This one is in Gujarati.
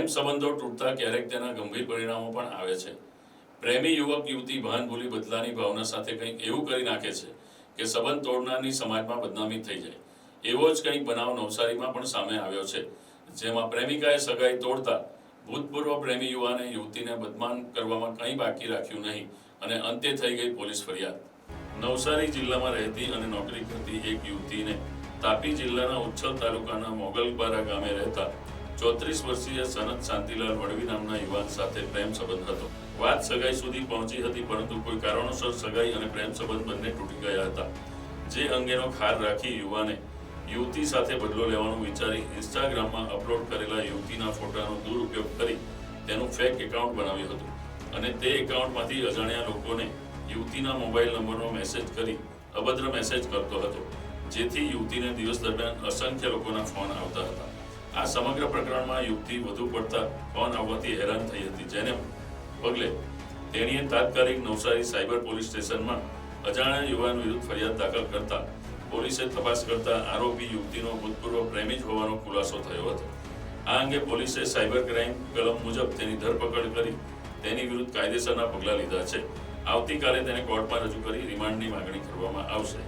પ્રેમ સંબંધો તૂટતા ક્યારેક તેના ગંભીર પરિણામો પણ આવે છે. પ્રેમી યુવક, યુવતી, ભાન, ભૂલી, બદલાની ભાવના સાથે કંઈક એવું કરી નાખે છે કે સંબંધ તોડનારની સમાજમાં બદનામી થઈ જાય. એવો જ કંઈક બનાવ નવસારીમાં પણ સામે આવ્યો છે, જેમાં પ્રેમિકાએ સગાઈ તોડતા ભૂતપૂર્વ પ્રેમી યુવાને યુવતીને બદનામ કરવામાં કંઈ બાકી રાખ્યું નહીં અને અંતે થઈ ગઈ પોલીસ ફરિયાદ. નવસારી જિલ્લામાં રહેતી અને નોકરી કરતી એક યુવતીને તાપી જિલ્લાના ઉચ્છલ તાલુકાના મોગલબારા ગામે રહેતા ચોત્રીસ વર્ષીય સનત શાંતિલાલ વડવી નામના યુવાન સાથે પ્રેમ સંબંધ હતો. વાત સગાઈ સુધી પહોંચી હતી, પરંતુ કોઈ કારણોસર સગાઈ અને પ્રેમ સંબંધ બંને તૂટી ગયા હતા. જે અંગેનો ખાર રાખી યુવાને યુવતી સાથે બદલો લેવાનું વિચારી ઇન્સ્ટાગ્રામમાં અપલોડ કરેલા યુવતીના ફોટાનો દુરુપયોગ કરી તેનું ફેક એકાઉન્ટ બનાવ્યું હતું અને તે એકાઉન્ટમાંથી અજાણ્યા લોકોને યુવતીના મોબાઈલ નંબરનો મેસેજ કરી અભદ્ર મેસેજ કરતો હતો, જેથી યુવતીને દિવસ દરમિયાન અસંખ્ય લોકોના ફોન આવતા હતા. આ સમગ્ર પ્રકરણમાં યુવતી વધુ પડતા ફોન આવવાથી હેરાન થઈ હતી, જેને પગલે તેણીએ તાત્કાલિક નવસારી સાયબર પોલીસ સ્ટેશનમાં અજાણ્યા યુવાન વિરુદ્ધ ફરિયાદ દાખલ કરતા પોલીસે તપાસ કરતા આરોપી યુવતીનો ભૂતપૂર્વ પ્રેમી જ હોવાનો ખુલાસો થયો હતો. આ અંગે પોલીસે સાયબર ક્રાઇમ કલમ મુજબ તેની ધરપકડ કરી તેની વિરુદ્ધ કાયદેસરના પગલાં લીધા છે. આવતીકાલે તેને કોર્ટમાં રજૂ કરી રિમાન્ડની માંગણી કરવામાં આવશે.